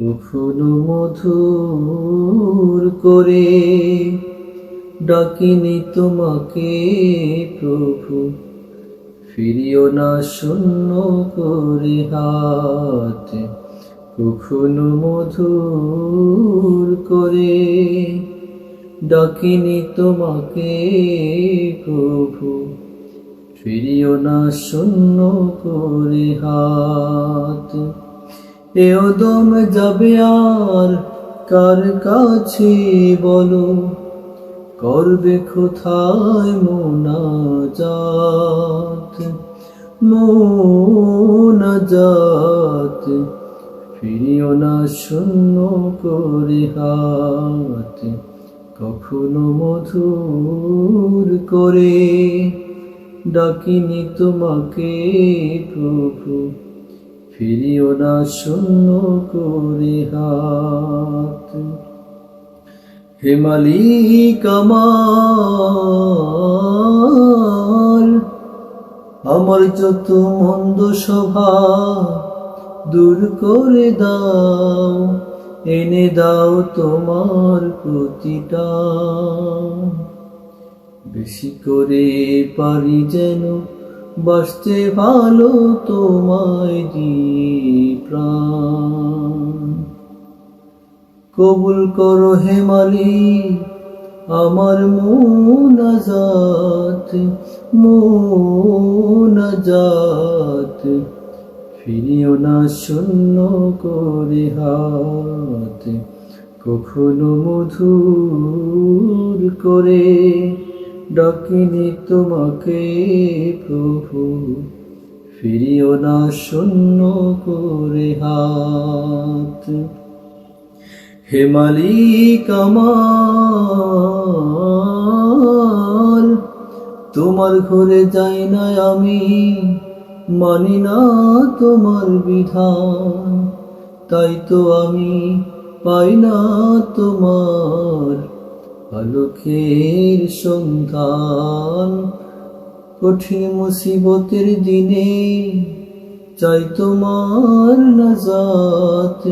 কখনো মধুর করে ডাকিনি তোমাকে প্রভু। ফিরিও না শূন্য করে হাত, কখনো মধুর করে ডাকিনি তোমাকে প্রভু। ফিরিও না শূন্য করে হাত, এ দম যাবে আর কার কাছে বলো? করবে কোথায় মোনাজাত? মোনাজাত, ফিরিও না শূন্য করে হাত। কখনো মধুর করে ডাকিনি তোমাকে প্রভু। ফিরিও না শূন্য করে হাত। হেমালি কামাল, আমার যত মন্দ সভা দূর করে দাও, এনে দাও তোমার প্রতিটা। বেশি করে পারি যেন বাসতে ভালো তোমায় দি প্রাণ। কবুল করো হে মালিক, আমার মোনাজাত মোনাজাত। ফিরিও না শূন্য করে হাত, কখনো মধুর করে ডাকিনি তোমাকে প্রভু। ফিরিও না শূন্য করে হাত হে মালিক আমার, তোমার ঘরে যাই না আমি, মানি না তোমার বিধান। তাই তো আমি পাই না তোমার আলোকের সন্ধান। কঠিন মুসিবতের দিনে চাই তোমার নাজাত।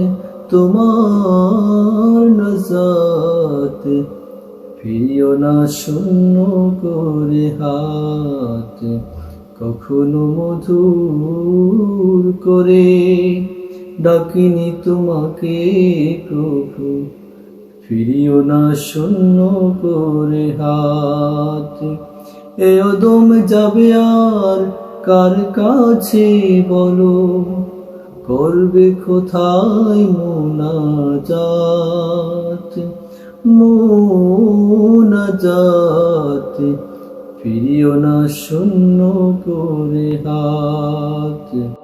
তোমার নাজাত। ফিরিও না শূন্য করে হাত, কখনো মধুর করে ডাকিনি তোমাকে প্রভু। ফিরিও না শূন্য করে হাত, এ অদম যাবে আর কার কাছে বলো? করবে কোথায় মোনাজাত? মোনাজাত ফিরিও না শূন্য করে হাত